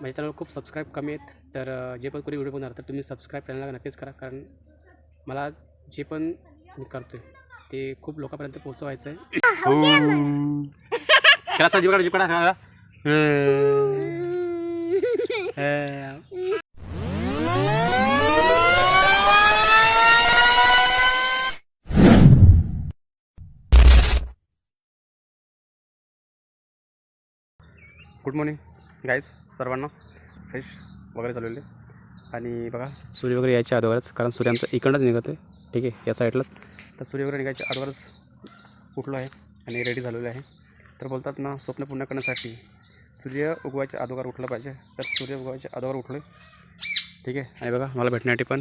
माझ्या चॅनल खूप सबस्क्राईब कमी आहेत तर जे पण कोणी व्हिडिओ बनवणार तर तुम्ही सबस्क्राईब चॅनलला नक्कीच करा कारण मला जे पण मी करतो आहे ते खूप लोकांपर्यंत पोहोचवायचं आहे करा जीव गुड मॉर्निंग गाईज सर्वांना फ्रेश वगैरे चालवले आणि बघा सूर्य वगैरे यायच्या अगोदरच कारण सूर्य आमचा इकडंच निघत आहे ठीक आहे या साईडलाच तर सूर्य वगैरे निघायच्या अगोदरच उठलो आहे आणि रेडी झालेलो आहे. तर बोलतात ना स्वप्न पूर्ण करण्यासाठी सूर्य उगवायच्या अगोदर उठलं पाहिजे. तर सूर्य उगवायच्या अगोदर उठलो ठीक आहे आणि बघा मला भेटण्यासाठी पण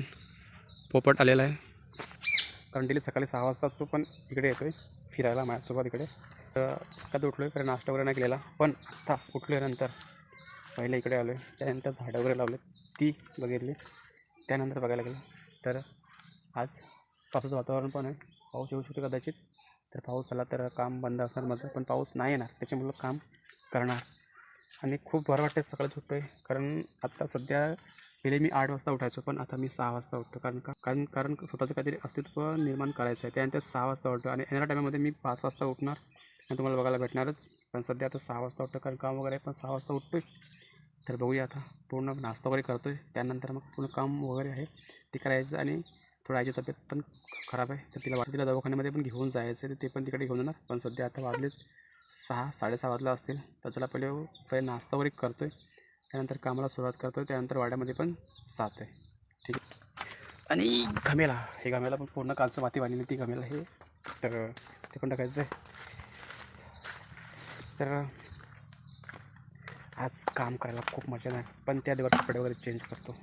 पोपट आलेला आहे. कारण डेली सकाळी सहा वाजता तो पण इकडे येतो आहे फिरायला माझ्यासोबत इकडे. तर सकाळी उठलो आहे कारण नाश्ता वगैरे नाही केलेला. पण आता नंतर. पहिले इकडे आलो आहे त्यानंतर झाडं वगैरे लावले ती बघितली. त्यानंतर बघायला गेलं तर आज पावसाचं वातावरण पण आहे. पाऊस येऊ शकतो कदाचित. तर पाऊस आला तर काम बंद असणार माझं पण पाऊस नाही येणार. त्याच्यामुळं काम करणार. आणि खूप बरं वाटतं सकाळी सुटतो आहे कारण आत्ता सध्या पहिले मी आठ वाजता उठायचो. पण आता मी सहा वाजता उठतो. कारण का कारण कारण स्वतःचं काहीतरी अस्तित्व निर्माण करायचं आहे. त्यानंतर सहा वाजता उठतो. आणि येणाऱ्या टायमामध्ये मी पाच वाजता उठणार. आणि तुम्हाला बघायला भेटणारच. पण सध्या आता सहा वाजता उठतो. कारण काम वगैरे पण सहा वाजता उठतो आहे तर बघूया आता. पूर्ण नाश्ता वगैरे करतो आहे त्यानंतर मग पूर्ण काम वगैरे आहे. ते करायचं आणि थोडं आईची तब्येत पण खराब आहे. तर तिला वाटतं तिला दवाखान्यामध्ये पण घेऊन जायचं तर ते पण तिकडे घेऊन जाणार. पण सध्या आता वाजले सहा साडेसहा वाजला असतील. तर त्याला पहिले पहिले नाश्ता वगैरे करतो आहे त्यानंतर कामाला सुरुवात करतो आहे त्यानंतर वाड्यामध्ये पण जातो आहे ठीक आहे. आणि घमेला. हे घमेला पण पूर्ण कालचं माती बांधलेली ती घमेला हे तर ते पण टाकायचं आहे. तर आज काम करायला खूप मजा नाही पण त्या दिवस कपडे वगैरे चेंज करतो.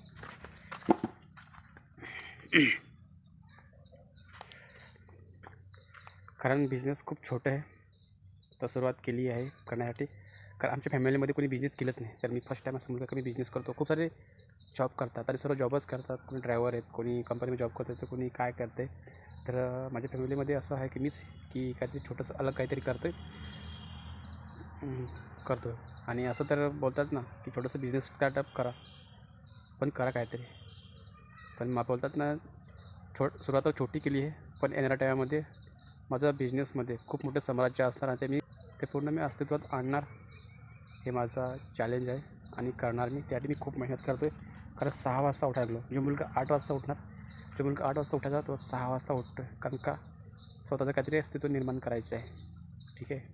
कारण बिझनेस खूप छोटं आहे. तर सुरुवात केली आहे करण्यासाठी. कारण आमच्या फॅमिलीमध्ये कोणी बिझनेस केलंच नाही. तर मी फर्स्ट टाईम असं म्हणलं की मी बिझनेस करतो. खूप सारे जॉब करतात. आणि सर्व जॉबच करतात. कोणी ड्रायव्हर आहेत कोणी कंपनीमध्ये जॉब करतात तर कोणी काय करते तर माझ्या फॅमिलीमध्ये असं आहे की मीच की काहीतरी छोटंसं अलग काहीतरी करतो आहे करतो आणि असं तर बोलतात ना की छोटंसं बिझनेस स्टार्टअप करा. पण करा काहीतरी. पण मग बोलतात ना छोट सुरुवात छोटी केली आहे पण येणाऱ्या टायमामध्ये माझा बिझनेसमध्ये खूप मोठं साम्राज्य असणार आणि ते मी ते पूर्ण मी अस्तित्वात आणणार. हे माझा चॅलेंज आहे आणि करणार मी. त्यासाठी मी खूप मेहनत करतो आहे कारण सहा वाजता उठायलो जो मुलगा आठ वाजता उठणार जो मुलगा आठ वाजता उठायचा तो सहा वाजता उठतो आहे कारण का? स्वतःचं काहीतरी अस्तित्व निर्माण करायचं आहे. ठीक आहे?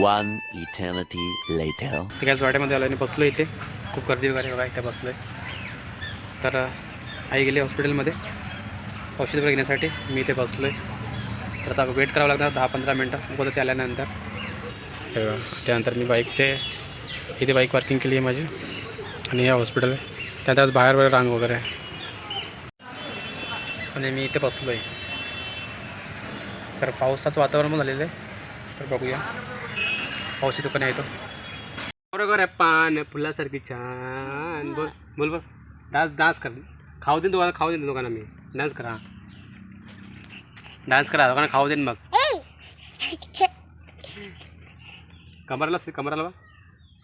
वन eternity लेटर ते काय वाड्यामध्ये आलो आणि बसलो इथे. खूप गर्दी वगैरे बघा इथे बसलो आहे तर आई गेली हॉस्पिटलमध्ये औषध वगैरे घेण्यासाठी. मी इथे बसलो आहे तर आता वेट करावं लागणार दहा पंधरा मिनटं. अगोदर ते आल्यानंतर. त्यानंतर मी बाईक ते इथे बाईक पार्किंग केली आहे माझी. आणि हे हॉस्पिटल आहे. त्यात आज बाहेर वगैरे रांग वगैरे आहे. आणि मी इथे बसलो आहे तर पावसाचं वातावरण पण झालेलं आहे. तर बघूया. पाऊस येतो का नाही येतो बरोबर आहे पान फुलासारखी छान. बोल बोल बोल डान्स डान्स कर. खाऊ दे दोघांना खाऊ दे दोघांना मी. डान्स करा. डान्स करा दोघांना खाऊ दे ना मग. कमराला कमराला बा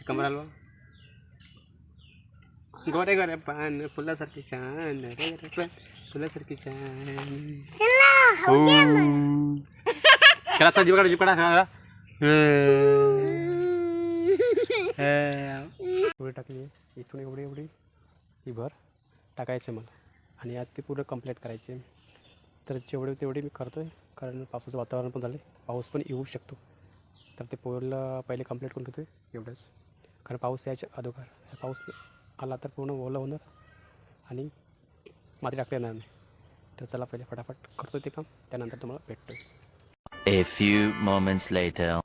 कमराला बा गोरे गोरे पान फुलासारखी छान. रे रे पान फुलासारखी छान. करा जीव काढा जीव काढा एवढी टाकली इथून एवढी एवढी. ही भर टाकायचं मला. आणि यात ते पूर्ण कंप्लीट करायचे. तर जेवढे तेवढे मी करतो आहे कारण पावसाचं वातावरण पण झालं पाऊस पण येऊ शकतो. तर ते पहिलं पहिले कंप्लीट करून घेतो आहे एवढंच. कारण पाऊस यायच्या अगोदर. पाऊस आला तर पूर्ण ओलं होणार. आणि माती टाकता येणार नाही. तर चला पहिले फटाफट करतो ते काम. त्यानंतर तुम्हाला भेटतो A few moments later.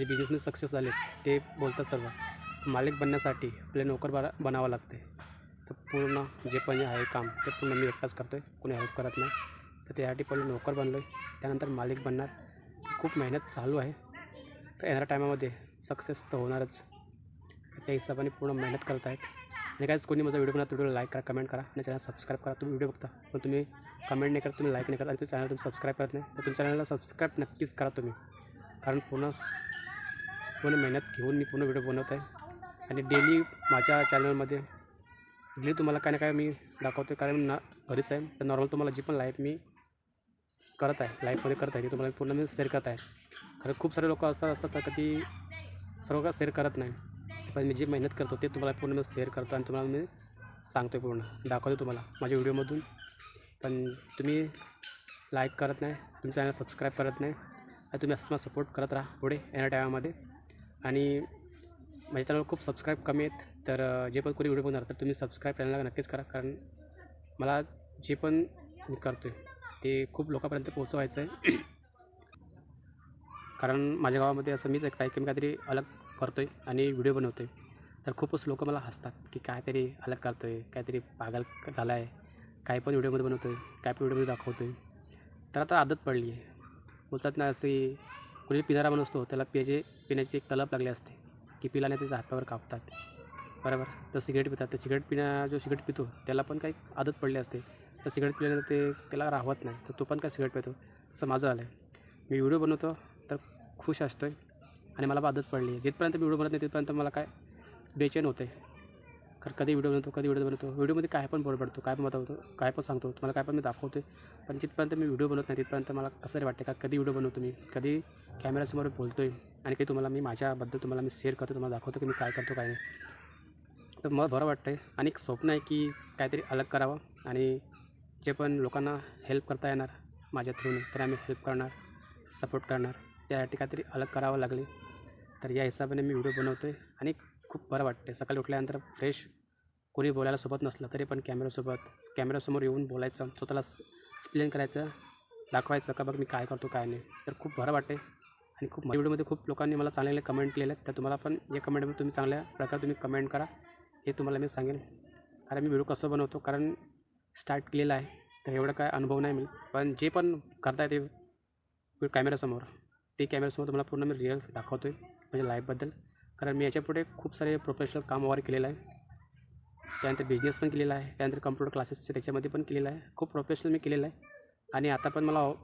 जे बिझनेसमध्ये सक्सेस झाले ते बोलतात सर्व. मालिक बनण्यासाठी आपले नोकर बरा बनावं लागते तर पूर्ण जे पण आहे काम ते पूर्ण मी एकटाच करतो आहे कोणी हेल्प करत नाही. तर त्यासाठी पहिले नोकर बनलो आहे त्यानंतर मालिक बनणार. खूप मेहनत चालू आहे. तर येणाऱ्या टायमामध्ये सक्सेस तर होणारच. त्या हिशोबाने पूर्ण मेहनत करत आहेत. आणि काहीच कोणी माझा व्हिडिओ बनवला व्हिडिओ लाईक करा कमेंट करा. आणि चॅनल सबस्क्राईब करा. तुम्ही व्हिडिओ बघता. पण तुम्ही कमेंट नाही करत तुम्ही लाईक नाही करत. आणि तुम्ही चॅनल तुम्ही सबस्क्राईब करत नाही. तर तुमच्या चॅनलला सबस्क्राईब नक्कीच करा तुम्ही. कारण पूर्ण पूर्ण मेहनत घेऊन मी पूर्ण व्हिडिओ बनवत आहे. आणि डेली माझ्या चॅनलमध्ये डेली तुम्हाला काय ना काय मी दाखवतो कारण ना घरीच आहे. तर नॉर्मल तुम्हाला जी पण लाईफ मी करत आहे लाईफमध्ये करत आहे ते तुम्हाला पूर्ण मी शेअर करत आहे. खरं खूप सारे लोक असतात असतात तर कधी सर्व काही शेअर करत नाही. पण मी जी मेहनत करतो ते तुम्हाला पूर्ण मी शेअर करतो आणि तुम्हाला मी सांगतो आहे पूर्ण. दाखवतो तुम्हाला माझ्या व्हिडिओमधून पण तुम्ही लाईक करत नाही तुमचं चॅनल सबस्क्राईब करत नाही. आणि तुम्ही असं मला सपोर्ट करत राहा पुढे येण्या टायमामध्ये आणि माझ्या चॅनल खूप सबस्क्राईब कमी आहेत तर जे पण कोणी व्हिडिओ बनणार तर तुम्ही सबस्क्राईब चॅनलला नक्कीच करा कारण मला जे पण मी करतो आहे ते खूप लोकांपर्यंत पोहोचवायचं आहे कारण माझ्या गावामध्ये असं मीच एक काही कमी काहीतरी अलग करतो आहे आणि व्हिडिओ बनवतो आहे तर खूपच लोक मला हसतात की काहीतरी अलग करतो आहे काहीतरी पागल झाला आहे काय पण व्हिडिओमध्ये बनवतो आहे काय पण व्हिडिओमध्ये दाखवतो आहे तर आता आदत पडली आहे बोलतात ना असे कोणी पिणारा बनवतो असतो त्याला पियाचे पिण्याची एक तलप लागली असते की पिलाने त्याच्या हातावर कापतात. बरोबर? तर सिगरेट पितात. तर सिगरेट पिण्या जो सिगरेट पितो त्याला पण काही आदत पडली असते. तर सिगरेट पिल्याने ते त्याला राहत नाही. तर तो पण काय सिगरेट पितो? असं माझं आलं आहे मी व्हिडिओ बनवतो तर खुश असतो आहे आणि मला आदत पडली आहे. जिथपर्यंत मी व्हिडिओ बनत नाही तिथपर्यंत मला काय बेचैन होतं आहे कारण कधी व्हिडिओ बनवतो कधी व्हिडिओ बनवतो. व्हिडिओमध्ये काय पण बोल पडतो काय पण बतावतो काय पण सांगतो तुम्हाला काय पण मी दाखवतो आहे पण जिथपर्यंत मी व्हिडिओ बनवत नाही तिथपर्यंत मला कसं रे वाटते का कधी व्हिडिओ बनवतो मी कधी कॅमेऱ्यासमोर बोलतो आहे आणि काही तुम्हाला मी माझ्याबद्दल तुम्हाला मी शेअर करतो तुम्हाला दाखवतो की मी काय करतो काय नाही. तर मला बरं वाटतं आहे आणि एक स्वप्न आहे की काहीतरी अलग करावं आणि जे पण लोकांना हेल्प करता येणार माझ्या थ्रूने तर आम्ही हेल्प करणार सपोर्ट करणार. त्यासाठी काहीतरी अलग करावं लागले. तर या हिशोबाने मी व्हिडिओ बनवतो आहे आणि खूप बरं वाटते सकाळी उठल्यानंतर फ्रेश कोणी बोलायला सोबत नसलं तरी पण कॅमेऱ्यासोबत कॅमेऱ्यासमोर येऊन बोलायचं स्वतःला एक्सप्लेन करायचं दाखवायचं का बघ मी काय करतो काय नाही. तर खूप बरं वाटते आणि खूप माझ्या व्हिडिओमध्ये खूप लोकांनी मला चांगले कमेंट केलेले आहेत तर तुम्हाला पण या कमेंटमध्ये तुम्ही चांगल्या प्रकारे तुम्ही कमेंट करा. हे तुम्हाला मी सांगेन. कारण मी व्हिडिओ कसं बनवतो? कारण स्टार्ट केलेलं आहे. तर एवढं काय अनुभव नाही मी पण जे पण करताय ते कॅमेऱ्यासमोर ते कॅमेऱ्यासमोर तुम्हाला पूर्ण मी रिअल दाखवतो आहे म्हणजे लाईफबद्दल कारण मी याच्यापुढे खूप सारे प्रोफेशनल काम वगैरे केलेलं आहे. त्यानंतर बिझनेस पण केलेला आहे. त्यानंतर कम्प्युटर क्लासेसचे त्याच्यामध्ये पण केलेलं आहे. खूप प्रोफेशनल मी केलेलं आहे. आणि आता पण मला हो-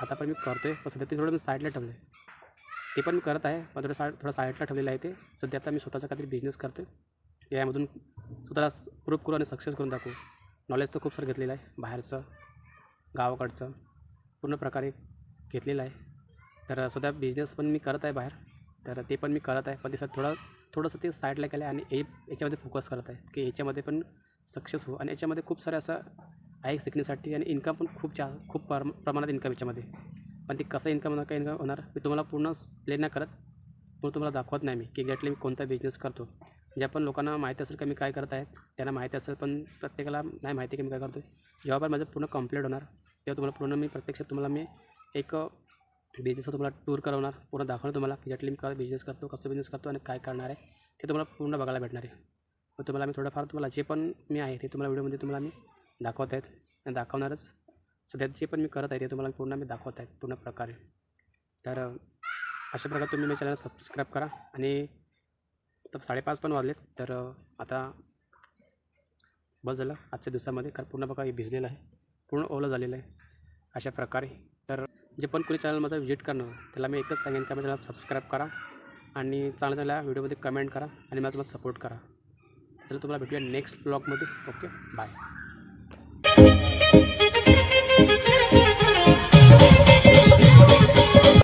आता पण मी करतो आहे पण सध्या ते थोडं मी साईडला ठेवलं आहे ते पण मी करत आहे. पण थोडं साईड थोडं साईडला ठेवलेलं आहे ते. सध्या आता मी स्वतःचा काहीतरी बिझनेस करतो आहे यामधून स्वतःला प्रूफ करू आणि सक्सेस करून दाखवू. नॉलेज तर खूप सारं घेतलेलं आहे. बाहेरचं गावाकडचं पूर्ण प्रकारे घेतलेलं आहे. तर सध्या बिझनेस पण मी करत आहे बाहेर. तर ते पण मी करत आहे. पण ते थोडं थोडंसं ते साईडला केलं आहे आणि ए याच्यामध्ये फोकस करत आहे. की याच्यामध्ये पण सक्सेस हो. आणि याच्यामध्ये खूप सारं असं आहे शिकण्यासाठी आणि इन्कम पण खूप जा खूप प्रमा प्रमाणात इन्कम याच्यामध्ये. पण ते कसं इन्कम होणार काय इन्कम होणार मी तुम्हाला पूर्ण प्ले नाही करत. पण तुम्हाला दाखवत नाही मी की एक्झॅक्टली मी कोणता बिझनेस करतो. ज्या पण लोकांना माहिती असेल का मी काय करत आहे त्यांना माहिती असेल पण प्रत्येकाला नाही माहिती की मी काय करतो जेव्हा पण माझं पूर्ण कंप्लीट होणार तेव्हा तुम्हाला पूर्ण मी प्रत्यक्षात तुम्हाला मी एक बिझनेसचा तुम्हाला टूर करवणार. पूर्ण दाखवणार तुम्हाला की ज्यातली मी बिझनेस करतो कसं बिझनेस करतो आणि काय करणार आहे ते तुम्हाला पूर्ण बघायला भेटणार आहे. मग तुम्हाला मी थोडंफार तुम्हाला जे पण मी आहे ते तुम्हाला व्हिडिओमध्ये तुम्हाला मी दाखवत आहेत. आणि दाखवणारच. सध्या जे पण मी करत आहे ते तुम्हाला पूर्ण मी दाखवत आहे पूर्ण प्रकारे. तर अशा प्रकारे तुम्ही माझ्या चॅनल सबस्क्राईब करा. आणि तर साडेपाच पण वाजलेत तर आता बस झालं आजच्या दिवसामध्ये. कारण पूर्ण बघा हे भिजलेलं आहे. पूर्ण ओलं झालेलं आहे. अशा प्रकारे. तर जे पण कोणी चॅनल माझं व्हिजिट करणं त्याला मी एकच सांगेन का माझ्या सबस्क्राईब करा आणि चांगल्या चांगल्या व्हिडिओमध्ये कमेंट करा आणि मला तुम्हाला सपोर्ट करा. चला तुम्हाला भेटूया नेक्स्ट ब्लॉगमध्ये ओके बाय